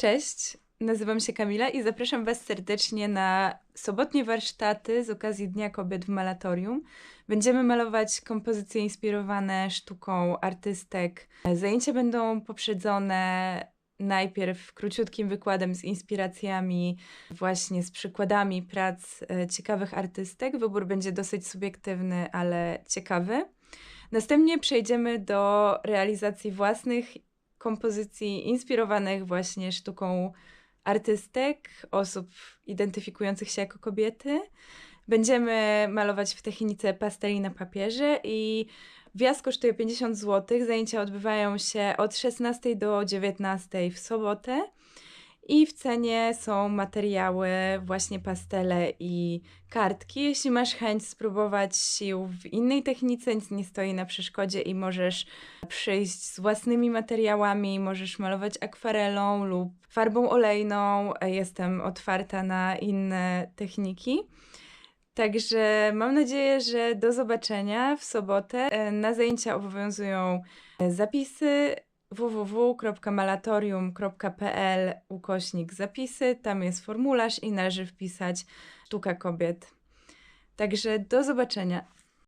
Cześć, nazywam się Kamila i zapraszam Was serdecznie na sobotnie warsztaty z okazji Dnia Kobiet w Malatorium. Będziemy malować kompozycje inspirowane sztuką artystek. Zajęcia będą poprzedzone najpierw króciutkim wykładem z inspiracjami, właśnie z przykładami prac e, ciekawych artystek. Wybór będzie dosyć subiektywny, ale ciekawy. Następnie przejdziemy do realizacji własnych kompozycji inspirowanych właśnie sztuką artystek, osób identyfikujących się jako kobiety. Będziemy malować w technice pasteli na papierze i wjazd kosztuje 50 zł. Zajęcia odbywają się od 16 do 19 w sobotę. I w cenie są materiały, właśnie pastele i kartki. Jeśli masz chęć spróbować sił w innej technice, nic nie stoi na przeszkodzie i możesz przyjść z własnymi materiałami, możesz malować akwarelą lub farbą olejną. Jestem otwarta na inne techniki. Także mam nadzieję, że do zobaczenia w sobotę. Na zajęcia obowiązują zapisy www.malatorium.pl ukośnik zapisy. Tam jest formularz i należy wpisać sztuka kobiet. Także do zobaczenia.